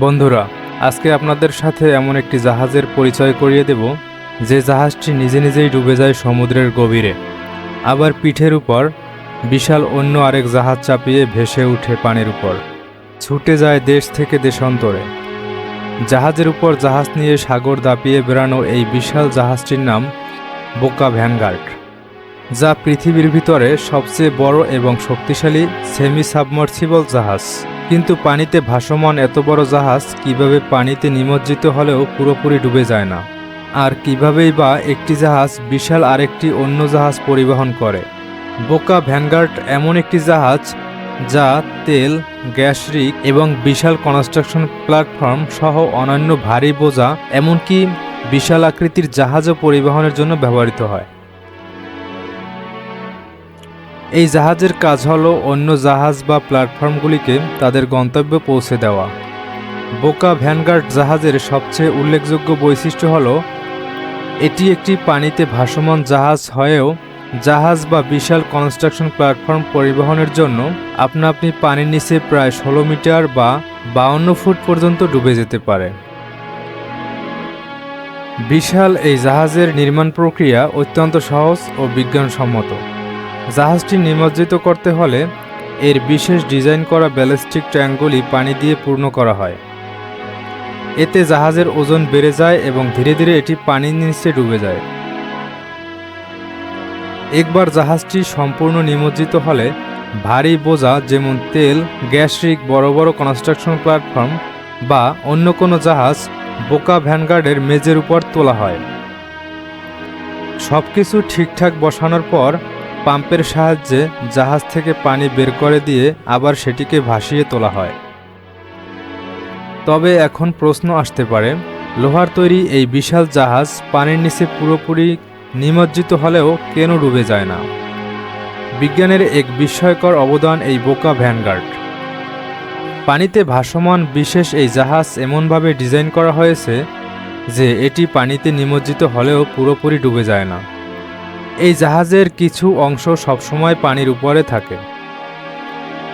বন্ধুরা, আজকে আপনাদের সাথে এমন একটি জাহাজের পরিচয় করিয়ে দেব, যে জাহাজটি নিজে নিজেই ডুবে যায় সমুদ্রের গভীরে। আবার পিঠের উপর বিশাল অন্য আরেক জাহাজ চাপিয়ে ভেসে ওঠে পানির উপর। ছুটে যায় দেশ থেকে দেশান্তরে। জাহাজের উপর জাহাজ নিয়ে সাগর দাপিয়ে বেড়ানো এই বিশাল জাহাজটির নাম বোকা ভ্যানগার্ড, যা পৃথিবীর ভিতরে সবচেয়ে বড় এবং শক্তিশালী সেমি সাবমার্সিবল জাহাজ। কিন্তু পানিতে ভাসমান এত বড় জাহাজ কীভাবে পানিতে নিমজ্জিত হলেও পুরোপুরি ডুবে যায় না। আর কিভাবেই বা একটি জাহাজ বিশাল আরেকটি অন্য জাহাজ পরিবহন করে। বোকা ভ্যানগার্ড এমন একটি জাহাজ যা তেল, গ্যাস রিক এবং বিশাল কনস্ট্রাকশন প্ল্যাটফর্ম সহ অন্যান্য ভারী বোঝা, এমনকি বিশাল আকৃতির জাহাজও পরিবহনের জন্য ব্যবহৃত হয়। এই জাহাজের কাজ হলো অন্য জাহাজ বা প্ল্যাটফর্মগুলিকে তাদের গন্তব্যে পৌঁছে দেওয়া। বোকা ভ্যানগার্ড জাহাজের সবচেয়ে উল্লেখযোগ্য বৈশিষ্ট্য হল, এটি একটি পানিতে ভাসমান জাহাজ হয়েও জাহাজ বা বিশাল কনস্ট্রাকশন প্ল্যাটফর্ম পরিবহনের জন্য আপনা আপনি পানির নিচে প্রায় ষোলো মিটার বা বাউন্ন ফুট পর্যন্ত ডুবে যেতে পারে। বিশাল এই জাহাজের নির্মাণ প্রক্রিয়া অত্যন্ত সহজ ও বিজ্ঞানসম্মত। জাহাজটি নিমজ্জিত করতে হলে এর বিশেষ ডিজাইন করা ব্যালিস্টিক ট্যাঙ্কগুলি পানি দিয়ে পূর্ণ করা হয়। এতে জাহাজের ওজন বেড়ে যায় এবং ধীরে ধীরে এটি পানির নিচে ডুবে যায়। একবার জাহাজটি সম্পূর্ণ নিমজ্জিত হলে ভারী বোঝা যেমন তেল গ্যাসরিক বড় বড় কনস্ট্রাকশন প্ল্যাটফর্ম বা অন্য কোনো জাহাজ বোকা ভ্যানগার্ডের মেজের উপর তোলা হয়। সবকিছু ঠিকঠাক বসানোর পর পাম্পের সাহায্যে জাহাজ থেকে পানি বের করে দিয়ে আবার সেটিকে ভাসিয়ে তোলা হয়। তবে এখন প্রশ্ন আসতে পারে, লোহার তৈরি এই বিশাল জাহাজ পানির নিচে পুরোপুরি নিমজ্জিত হলেও কেন ডুবে যায় না? বিজ্ঞানের এক বিস্ময়কর অবদান এই বোকা ভ্যানগার্ড। পানিতে ভাসমান বিশেষ এই জাহাজ এমনভাবে ডিজাইন করা হয়েছে যে এটি পানিতে নিমজ্জিত হলেও পুরোপুরি ডুবে যায় না। এই জাহাজের কিছু অংশ সবসময় পানির উপরে থাকে।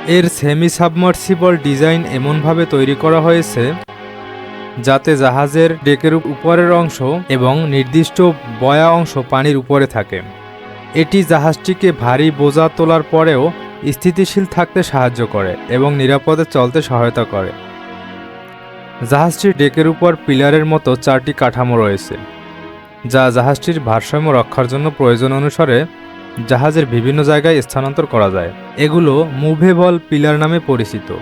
এর সেমি সাবমার্সিবল ডিজাইন এমনভাবে তৈরি করা হয়েছে, যাতে জাহাজের ডেকের উপরের অংশ এবং নির্দিষ্ট বয়া অংশ পানির উপরে থাকে। এটি জাহাজটিকে ভারী বোঝা তোলার পরেও স্থিতিশীল থাকতে সাহায্য করে এবং নিরাপদে চলতে সহায়তা করে। জাহাজটির ডেকের উপর পিলারের মতো চারটি কাঠামো রয়েছে। যা জাহাজটির ভারসাম্য রক্ষার জন্য প্রয়োজন অনুসারে জাহাজের বিভিন্ন জায়গায় স্থানান্তর করা যায়। এগুলো মুভেবল পিলার নামে পরিচিত।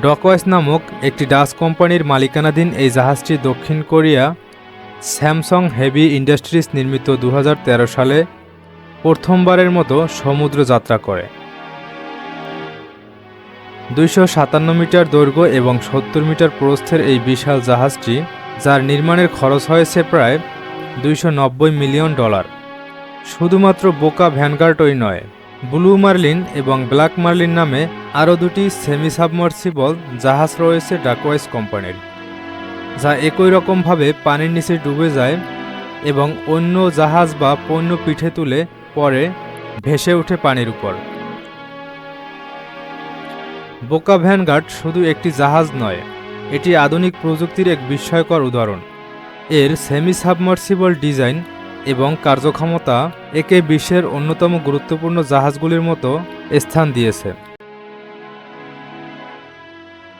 ডকওয়াইস নামক একটি ডাচ কোম্পানির মালিকানাধীন এই জাহাজটি দক্ষিণ কোরিয়া স্যামসং হেভি ইন্ডাস্ট্রিজ নির্মিত দু হাজার তেরো সালে প্রথমবারের মতো সমুদ্র যাত্রা করে। দুইশো সাতান্ন মিটার দৈর্ঘ্য এবং সত্তর মিটার প্রস্থের এই বিশাল জাহাজটি যার নির্মাণের খরচ হয়েছে প্রায় দুইশো নব্বই মিলিয়ন ডলার। শুধুমাত্র বোকা ভ্যানগার্টই নয়, ব্লু মার্লিন এবং ব্ল্যাক মার্লিন নামে আরও দুটি সেমি সাবমার্সিবল জাহাজ রয়েছে ডাকওয়াইস কোম্পানির, যা একই রকমভাবে পানির নিচে ডুবে যায় এবং অন্য জাহাজ বা পণ্য পিঠে তুলে পরে ভেসে ওঠে পানির উপর। বোকা ভ্যানগার্ড শুধু একটি জাহাজ নয় এটি আধুনিক প্রযুক্তির এক বিস্ময়কর উদাহরণ। এর সেমি সাবমার্সিবল ডিজাইন এবং কার্যক্ষমতা একে বিশ্বের অন্যতম গুরুত্বপূর্ণ জাহাজগুলির মতো স্থান দিয়েছে।